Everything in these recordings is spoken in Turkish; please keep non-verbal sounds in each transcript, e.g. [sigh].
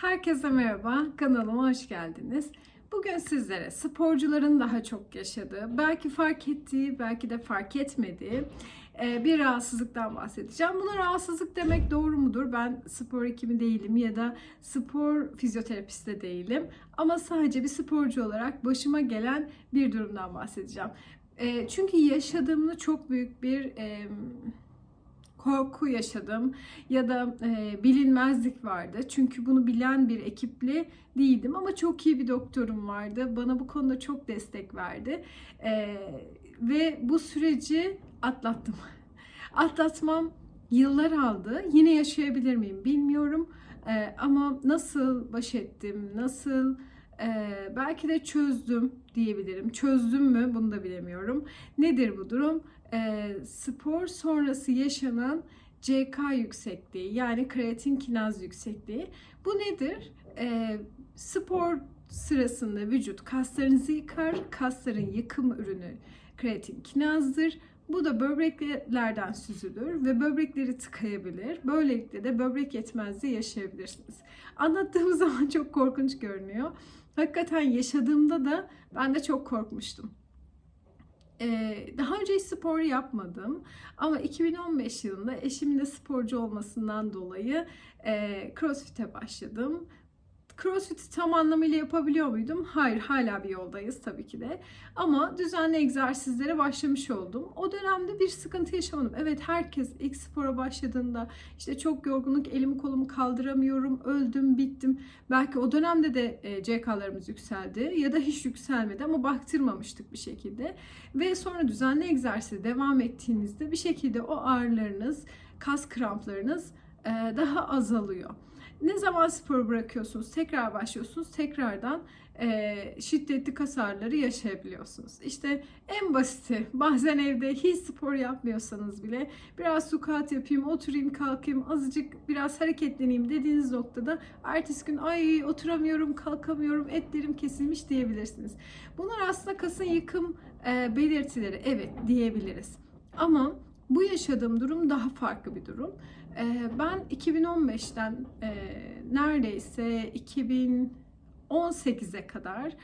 Herkese merhaba, kanalıma hoş geldiniz. Bugün sizlere sporcuların daha çok yaşadığı, belki fark ettiği, belki de fark etmediği e, bir rahatsızlıktan bahsedeceğim. Buna rahatsızlık demek doğru mudur? Ben spor hekimi değilim ya da spor fizyoterapisti de değilim. Ama sadece bir sporcu olarak başıma gelen bir durumdan bahsedeceğim. E, Çünkü yaşadığımda çok büyük bir korku yaşadım ya da e, bilinmezlik vardı. Çünkü bunu bilen bir ekiple değildim ama çok iyi bir doktorum vardı. Bana bu konuda çok destek verdi. E, ve bu süreci atlattım. [laughs] Atlatmam yıllar aldı. Yine yaşayabilir miyim bilmiyorum. E, ama nasıl baş ettim, nasıl e, belki de çözdüm diyebilirim. Çözdüm mü bunu da bilemiyorum. Nedir bu durum? E, spor sonrası yaşanan CK yüksekliği yani kreatin kinaz yüksekliği. Bu nedir? E, spor sırasında vücut kaslarınızı yıkar. Kasların yıkım ürünü kreatin kinazdır. Bu da böbreklerden süzülür ve böbrekleri tıkayabilir. Böylelikle de böbrek yetmezliği yaşayabilirsiniz. Anlattığım [laughs] zaman çok korkunç görünüyor. Hakikaten yaşadığımda da ben de çok korkmuştum. Ee, daha önce hiç spor yapmadım ama 2015 yılında eşimin de sporcu olmasından dolayı e, CrossFit'e başladım. CrossFit'i tam anlamıyla yapabiliyor muydum? Hayır, hala bir yoldayız tabii ki de. Ama düzenli egzersizlere başlamış oldum. O dönemde bir sıkıntı yaşamadım. Evet herkes ilk spora başladığında işte çok yorgunluk, elimi kolumu kaldıramıyorum, öldüm, bittim. Belki o dönemde de e, CK'larımız yükseldi ya da hiç yükselmedi ama baktırmamıştık bir şekilde. Ve sonra düzenli egzersize devam ettiğinizde bir şekilde o ağrılarınız, kas kramplarınız e, daha azalıyor. Ne zaman spor bırakıyorsunuz, tekrar başlıyorsunuz, tekrardan e, şiddetli kas ağrıları yaşayabiliyorsunuz. İşte en basiti bazen evde hiç spor yapmıyorsanız bile biraz squat yapayım, oturayım, kalkayım, azıcık biraz hareketleneyim dediğiniz noktada ertesi gün ay oturamıyorum, kalkamıyorum, etlerim kesilmiş diyebilirsiniz. Bunlar aslında kasın yıkım e, belirtileri evet diyebiliriz. Ama bu yaşadığım durum daha farklı bir durum. Ben 2015'ten e, neredeyse 2018'e kadar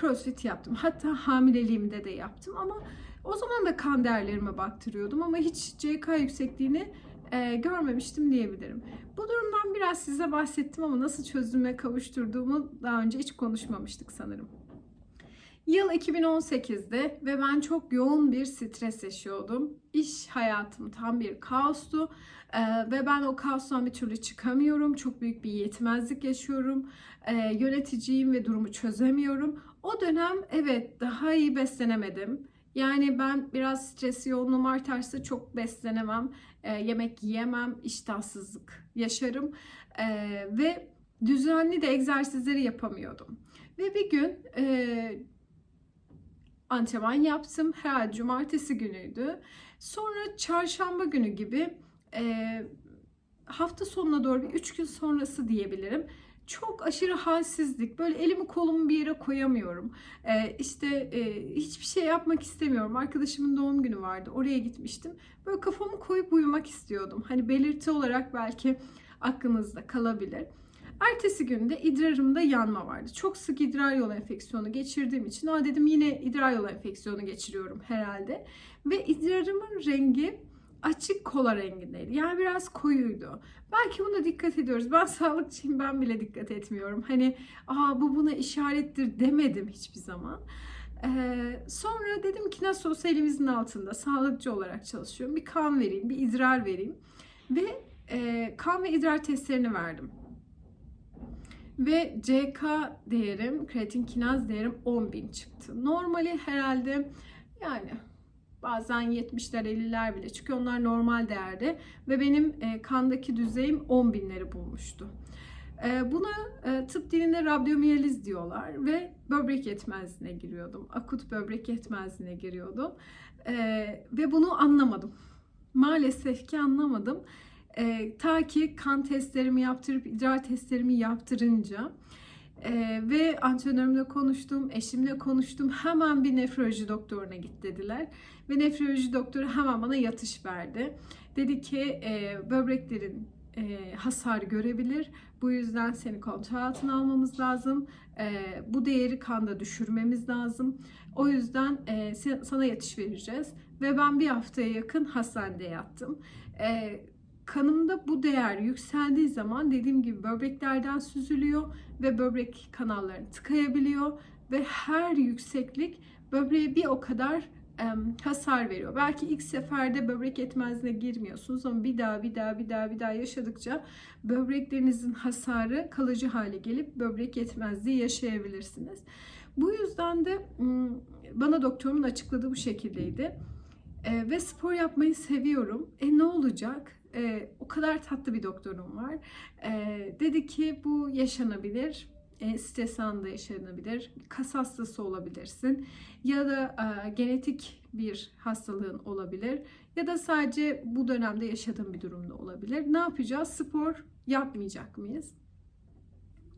CrossFit yaptım. Hatta hamileliğimde de yaptım ama o zaman da kan değerlerime baktırıyordum ama hiç CK yüksekliğini e, görmemiştim diyebilirim. Bu durumdan biraz size bahsettim ama nasıl çözüme kavuşturduğumu daha önce hiç konuşmamıştık sanırım. Yıl 2018'de ve ben çok yoğun bir stres yaşıyordum. İş hayatım tam bir kaostu ee, ve ben o kaostan bir türlü çıkamıyorum. Çok büyük bir yetmezlik yaşıyorum. Ee, yöneticiyim ve durumu çözemiyorum. O dönem evet daha iyi beslenemedim. Yani ben biraz stres yoğunluğum artarsa çok beslenemem, ee, yemek yiyemem, iştahsızlık yaşarım ee, ve düzenli de egzersizleri yapamıyordum. Ve bir gün e, antrenman yaptım. Herhalde cumartesi günüydü. Sonra çarşamba günü gibi e, hafta sonuna doğru bir 3 gün sonrası diyebilirim. Çok aşırı halsizlik. Böyle elimi kolumu bir yere koyamıyorum. E, işte e, hiçbir şey yapmak istemiyorum. Arkadaşımın doğum günü vardı. Oraya gitmiştim. Böyle kafamı koyup uyumak istiyordum. Hani belirti olarak belki aklınızda kalabilir. Ertesi günde idrarımda yanma vardı. Çok sık idrar yolu enfeksiyonu geçirdiğim için Aa dedim yine idrar yolu enfeksiyonu geçiriyorum herhalde. Ve idrarımın rengi açık kola rengindeydi. Yani biraz koyuydu. Belki buna dikkat ediyoruz. Ben [laughs] sağlıkçıyım ben bile dikkat etmiyorum. Hani aa bu buna işarettir demedim hiçbir zaman. Ee, sonra dedim ki nasıl olsa elimizin altında sağlıkçı olarak çalışıyorum. Bir kan vereyim, bir idrar vereyim. Ve e, kan ve idrar testlerini verdim. Ve CK değerim, kreatin kinaz değerim 10.000 çıktı. Normali herhalde yani bazen 70'ler 50'ler bile çıkıyor. Onlar normal değerde ve benim e, kandaki düzeyim 10 binleri bulmuştu. E, buna e, tıp dilinde radyomiyeliz diyorlar ve böbrek yetmezliğine giriyordum. Akut böbrek yetmezliğine giriyordum. Ve bunu anlamadım. Maalesef ki anlamadım. E, ta ki kan testlerimi yaptırıp idrar testlerimi yaptırınca e, ve antrenörümle konuştum, eşimle konuştum. Hemen bir nefroloji doktoruna git dediler. Ve nefroloji doktoru hemen bana yatış verdi. Dedi ki e, böbreklerin e, hasar görebilir. Bu yüzden seni kontrol altına almamız lazım. E, bu değeri kanda düşürmemiz lazım. O yüzden e, sana yatış vereceğiz. Ve ben bir haftaya yakın hastanede yattım. E, kanımda bu değer yükseldiği zaman dediğim gibi böbreklerden süzülüyor ve böbrek kanallarını tıkayabiliyor ve her yükseklik böbreğe bir o kadar hasar veriyor. Belki ilk seferde böbrek yetmezliğine girmiyorsunuz ama bir daha bir daha bir daha bir daha yaşadıkça böbreklerinizin hasarı kalıcı hale gelip böbrek yetmezliği yaşayabilirsiniz. Bu yüzden de bana doktorumun açıkladığı bu şekildeydi. E, ve spor yapmayı seviyorum. E ne olacak? E, o kadar tatlı bir doktorum var. E, dedi ki bu yaşanabilir. E, stres anında yaşanabilir. Kas hastası olabilirsin. Ya da e, genetik bir hastalığın olabilir. Ya da sadece bu dönemde yaşadığın bir durumda olabilir. Ne yapacağız? Spor yapmayacak mıyız?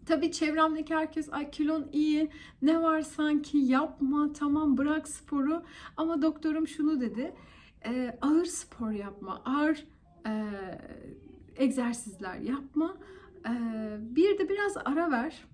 Tabii çevremdeki herkes ay kilon iyi ne var sanki yapma tamam bırak sporu ama doktorum şunu dedi e, ağır spor yapma ağır e, egzersizler yapma e, bir de biraz ara ver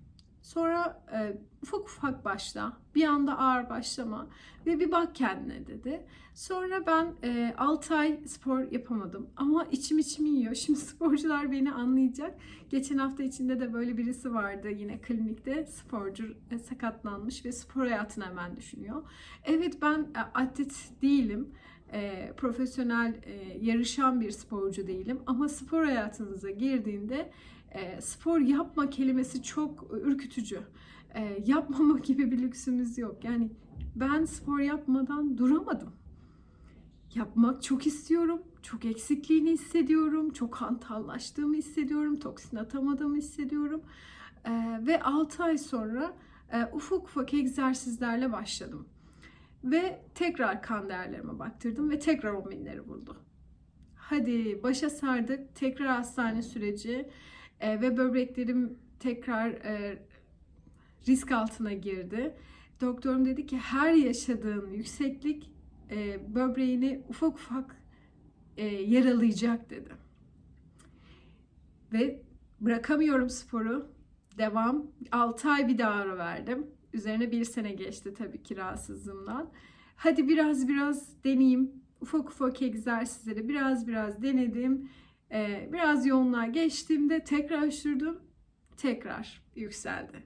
sonra e, ufak ufak başla bir anda ağır başlama ve bir bak kendine dedi. Sonra ben e, 6 ay spor yapamadım ama içim içimi yiyor. [laughs] Şimdi sporcular beni anlayacak. Geçen hafta içinde de böyle birisi vardı yine klinikte sporcu e, sakatlanmış ve spor hayatını hemen düşünüyor. Evet ben e, atlet değilim. E, profesyonel e, yarışan bir sporcu değilim ama spor hayatınıza girdiğinde e, spor yapma kelimesi çok ürkütücü. E, yapmama [laughs] gibi bir lüksümüz yok. Yani ben spor yapmadan duramadım. Yapmak çok istiyorum. Çok eksikliğini hissediyorum. Çok hantallaştığımı hissediyorum. Toksin atamadığımı hissediyorum. E, ve 6 ay sonra e, ufak ufak egzersizlerle başladım. Ve tekrar kan değerlerime baktırdım ve tekrar 10 binleri buldu. Hadi başa sardık. Tekrar hastane süreci e, ve böbreklerim tekrar e, risk altına girdi. Doktorum dedi ki her yaşadığın yükseklik e, böbreğini ufak ufak e, yaralayacak dedi. Ve bırakamıyorum sporu. Devam. 6 ay bir daha ara verdim. Üzerine bir sene geçti tabii ki rahatsızlığımdan. Hadi biraz biraz deneyeyim. Ufak ufak egzersizleri biraz biraz denedim. Ee, biraz yoğunluğa geçtiğimde tekrar sürdüm. Tekrar yükseldi.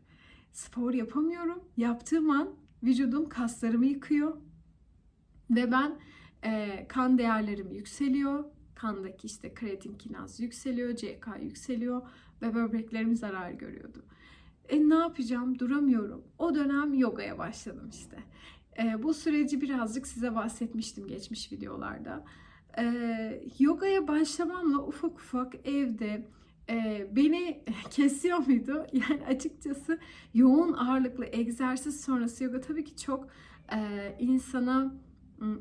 Spor yapamıyorum. Yaptığım an vücudum kaslarımı yıkıyor. Ve ben e, kan değerlerim yükseliyor. Kandaki işte kreatin kinaz yükseliyor, CK yükseliyor ve böbreklerim zarar görüyordu. E ne yapacağım? Duramıyorum. O dönem yogaya başladım işte. E, bu süreci birazcık size bahsetmiştim geçmiş videolarda. E, yogaya başlamamla ufak ufak evde e, beni [laughs] kesiyor muydu? Yani açıkçası yoğun ağırlıklı egzersiz sonrası yoga tabii ki çok e, insana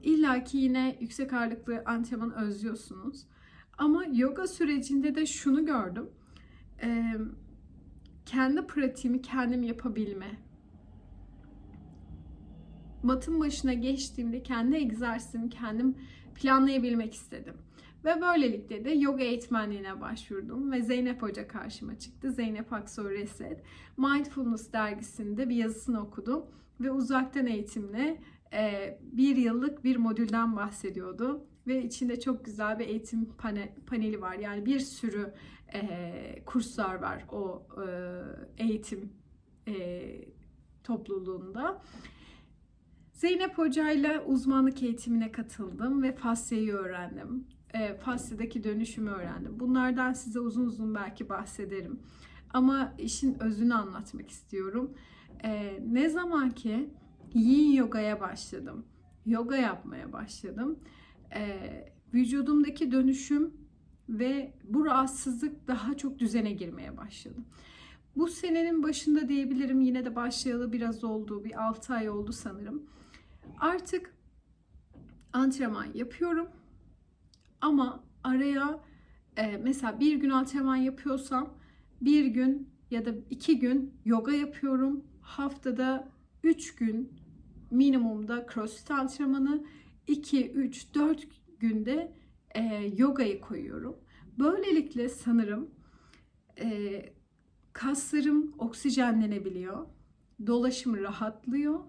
illa ki yine yüksek ağırlıklı antrenman özlüyorsunuz. Ama yoga sürecinde de şunu gördüm. E, kendi pratiğimi kendim yapabilme. Matın başına geçtiğimde kendi egzersizimi kendim planlayabilmek istedim. Ve böylelikle de yoga eğitmenliğine başvurdum ve Zeynep Hoca karşıma çıktı. Zeynep Aksoy Reset. Mindfulness dergisinde bir yazısını okudum ve uzaktan eğitimle bir yıllık bir modülden bahsediyordu. Ve içinde çok güzel bir eğitim pane, paneli var. Yani bir sürü e, kurslar var o e, eğitim e, topluluğunda. Zeynep Hoca ile uzmanlık eğitimine katıldım ve fasyeyi öğrendim. E, fasyedeki dönüşümü öğrendim. Bunlardan size uzun uzun belki bahsederim. Ama işin özünü anlatmak istiyorum. E, ne zaman ki yin yogaya başladım, yoga yapmaya başladım, e, vücudumdaki dönüşüm ve bu rahatsızlık daha çok düzene girmeye başladı. Bu senenin başında diyebilirim yine de başlayalı biraz oldu. Bir 6 ay oldu sanırım. Artık antrenman yapıyorum. Ama araya e, mesela bir gün antrenman yapıyorsam bir gün ya da iki gün yoga yapıyorum. Haftada 3 gün minimumda crossfit antrenmanı 2, 3, 4 günde e, yogayı koyuyorum. Böylelikle sanırım e, kaslarım oksijenlenebiliyor, dolaşım rahatlıyor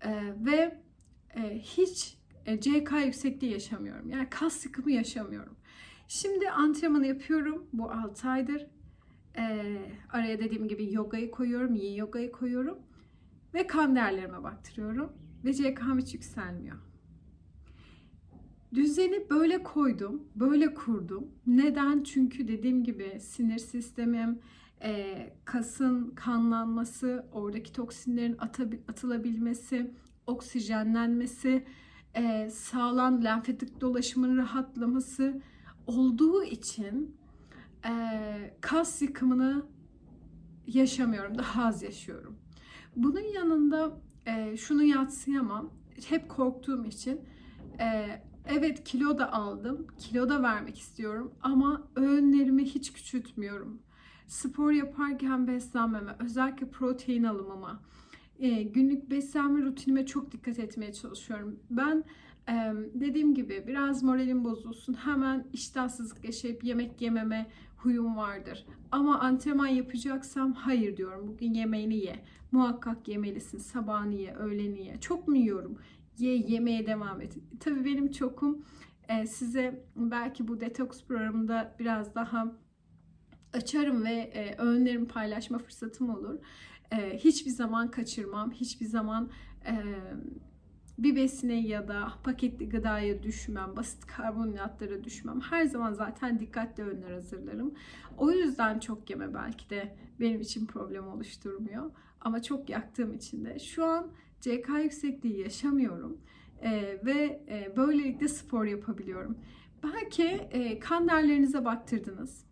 e, ve e, hiç e, CK yüksekliği yaşamıyorum. Yani kas sıkımı yaşamıyorum. Şimdi antrenmanı yapıyorum bu 6 aydır. E, araya dediğim gibi yogayı koyuyorum, yin yogayı koyuyorum ve kan değerlerime baktırıyorum ve CK'm hiç yükselmiyor. Düzeni böyle koydum, böyle kurdum. Neden? Çünkü dediğim gibi sinir sistemim, e, kasın kanlanması, oradaki toksinlerin atılabilmesi, oksijenlenmesi, e, sağlam lenfatik dolaşımın rahatlaması olduğu için e, kas yıkımını yaşamıyorum, daha az yaşıyorum. Bunun yanında e, şunu yatsıyamam, hep korktuğum için e, evet kilo da aldım, kilo da vermek istiyorum ama öğünlerimi hiç küçültmüyorum. Spor yaparken beslenmeme, özellikle protein alımıma, e, günlük beslenme rutinime çok dikkat etmeye çalışıyorum. Ben dediğim gibi biraz moralim bozulsun hemen iştahsızlık yaşayıp yemek yememe huyum vardır. Ama antrenman yapacaksam hayır diyorum. Bugün yemeğini ye. Muhakkak yemelisin. Sabahını ye, öğleni ye. Çok mu yiyorum? Ye, yemeye devam et. Tabii benim çokum e, size belki bu detoks programında biraz daha açarım ve e, öğünlerimi paylaşma fırsatım olur. E, hiçbir zaman kaçırmam. Hiçbir zaman bir besine ya da paketli gıdaya düşmem, basit karbonhidratlara düşmem. Her zaman zaten dikkatli öğünler hazırlarım. O yüzden çok yeme belki de benim için problem oluşturmuyor. Ama çok yaktığım için de şu an CK yüksekliği yaşamıyorum. Ee, ve e, böylelikle spor yapabiliyorum. Belki e, kan değerlerinize baktırdınız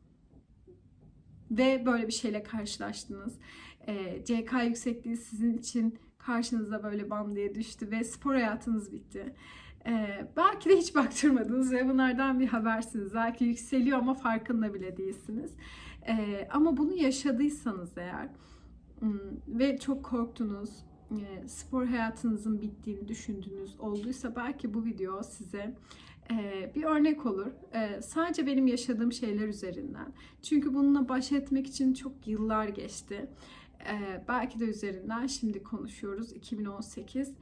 ve böyle bir şeyle karşılaştınız. E, CK yüksekliği sizin için karşınıza böyle bam diye düştü ve spor hayatınız bitti. Ee, belki de hiç [laughs] baktırmadınız ve bunlardan bir habersiniz. Belki yükseliyor ama farkında bile değilsiniz. Ee, ama bunu yaşadıysanız eğer ve çok korktunuz, e, spor hayatınızın bittiğini düşündüğünüz olduysa belki bu video size e, bir örnek olur. E, sadece benim yaşadığım şeyler üzerinden. Çünkü bununla baş etmek için çok yıllar geçti. Belki de üzerinden şimdi konuşuyoruz. 2018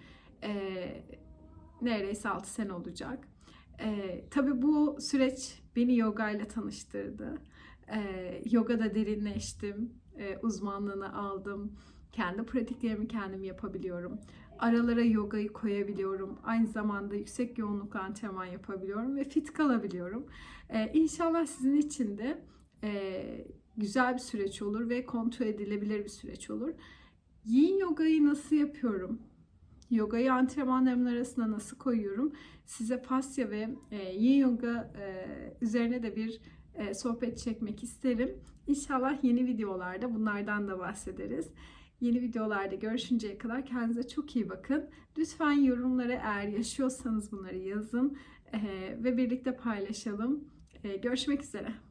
ee, neredeyse 6 sene olacak. Tabii bu süreç beni yoga ile tanıştırdı. Yogada derinleştim. Uzmanlığını aldım. Kendi pratiklerimi kendim yapabiliyorum. Aralara yogayı koyabiliyorum. Aynı zamanda yüksek yoğunluk antrenman yapabiliyorum ve fit kalabiliyorum. Ee, inşallah sizin için de e, güzel bir süreç olur ve kontrol edilebilir bir süreç olur. Yin yogayı nasıl yapıyorum? Yogayı antrenmanlarımın arasına nasıl koyuyorum? Size fasya ve e, yin yoga e, üzerine de bir e, sohbet çekmek isterim. İnşallah yeni videolarda bunlardan da bahsederiz. Yeni videolarda görüşünceye kadar kendinize çok iyi bakın. Lütfen yorumlara eğer yaşıyorsanız bunları yazın ve birlikte paylaşalım. Görüşmek üzere.